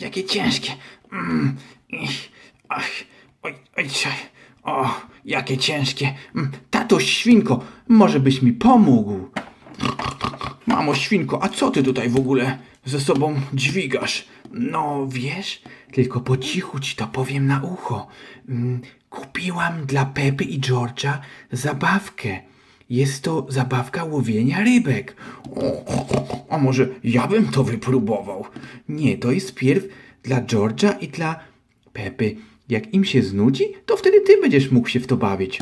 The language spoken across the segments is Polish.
Jakie ciężkie. Mm, ach, oj, oj, o, jakie ciężkie. Mm, Tato świnko, może byś mi pomógł? Mamo świnko, a co ty tutaj w ogóle ze sobą dźwigasz? No wiesz, tylko po cichu ci to powiem na ucho. Mm, Kupiłam dla Pepy i George'a zabawkę. Jest to zabawka łowienia rybek. O, a może ja bym to wypróbował? Nie, to jest pierw dla George'a i dla Pepy. Jak im się znudzi, to wtedy ty będziesz mógł się w to bawić.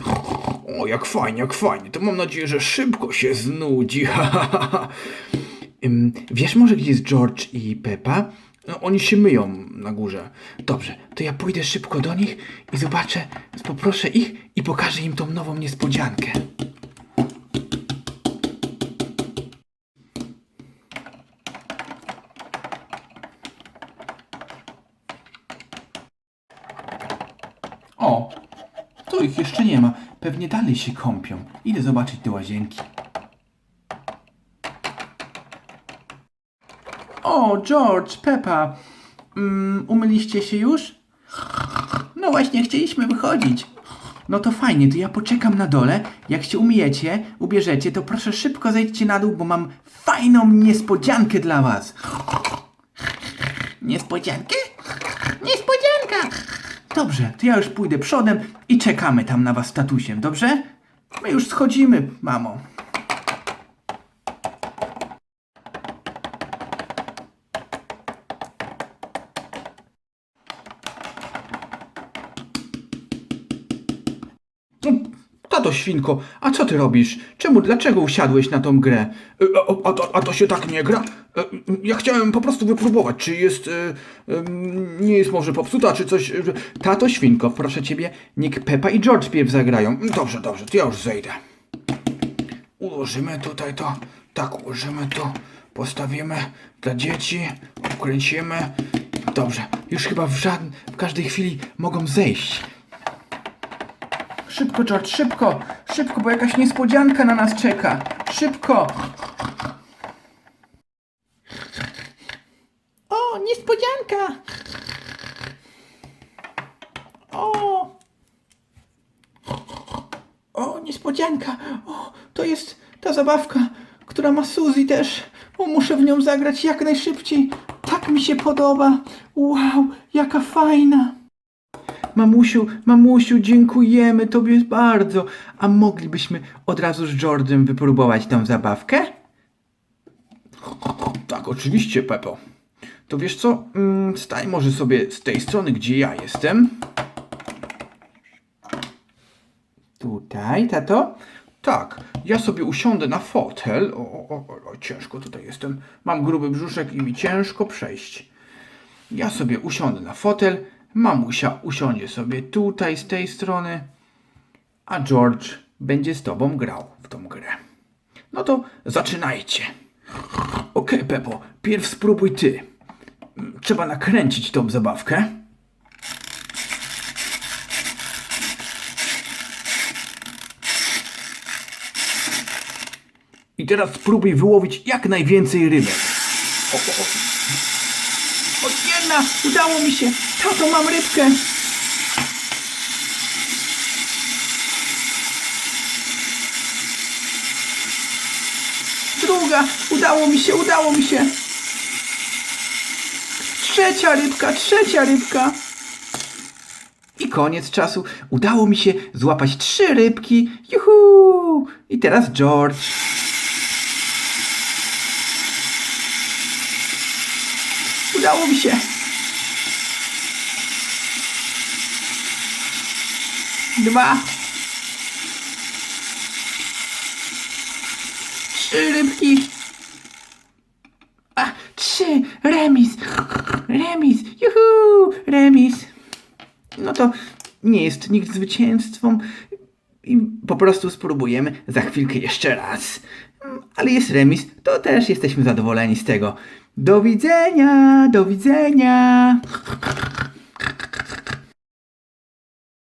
O, jak fajnie, jak fajnie. To mam nadzieję, że szybko się znudzi. Ym, Wiesz może, gdzie jest George i Peppa? No, oni się myją na górze. Dobrze, to ja pójdę szybko do nich i zobaczę, poproszę ich i pokażę im tą nową niespodziankę. O, ich jeszcze nie ma. Pewnie dalej się kąpią. Idę zobaczyć te łazienki. O, George, Peppa. Mm, umyliście się już? No właśnie, chcieliśmy wychodzić. No to fajnie, to ja poczekam na dole. Jak się umyjecie, ubierzecie, to proszę szybko zejdźcie na dół, bo mam fajną niespodziankę dla was. Niespodziankę? Niespodzianka! Dobrze, to ja już pójdę przodem i czekamy tam na was z tatusiem, dobrze? My już schodzimy, mamo. Tato świnko, a co ty robisz? Czemu, dlaczego usiadłeś na tą grę? E, A, a, to- a to się tak nie gra? E, Ja chciałem po prostu wypróbować, czy jest, e, nie jest może popsuta, czy coś. Tato świnko, proszę ciebie, niech Peppa i George pierw zagrają. Dobrze, dobrze, to ja już zejdę. Ułożymy tutaj to, tak ułożymy to, postawimy dla dzieci, ukręcimy. Dobrze, już chyba w, żadn- w każdej chwili mogą zejść. Szybko, George, szybko! Szybko, bo jakaś niespodzianka na nas czeka! Szybko! O, niespodzianka! O! O, niespodzianka! O, to jest ta zabawka, która ma Suzy też. O, muszę w nią zagrać jak najszybciej. Tak mi się podoba. Wow, jaka fajna! Mamusiu, mamusiu, dziękujemy tobie bardzo. A moglibyśmy od razu z George'em wypróbować tą zabawkę? Tak, oczywiście, Pepo. To wiesz co? Mm, Stań może sobie z tej strony, gdzie ja jestem. Tutaj, tato? Tak, ja sobie usiądę na fotel. O, o, o, ciężko tutaj jestem. Mam gruby brzuszek i mi ciężko przejść. Ja sobie usiądę na fotel, mamusia usiądzie sobie tutaj z tej strony, a George będzie z tobą grał w tą grę. No to zaczynajcie. Okej, Pepo, pierw spróbuj ty. Trzeba nakręcić tą zabawkę. I teraz spróbuj wyłowić jak najwięcej rybek. O, o, o. O, jedna! Udało mi się! Tato, mam rybkę! Druga! Udało mi się, udało mi się! Trzecia rybka, trzecia rybka! I koniec czasu. Udało mi się złapać trzy rybki. Juhu! I teraz George. Udało mi się. Dwa. Trzy rybki. A, trzy. Remis. Remis. Juhu. Remis. No to nie jest nikt zwycięstwem. I po prostu spróbujemy za chwilkę jeszcze raz. Ale jest remis, to też jesteśmy zadowoleni z tego. Do widzenia, do widzenia.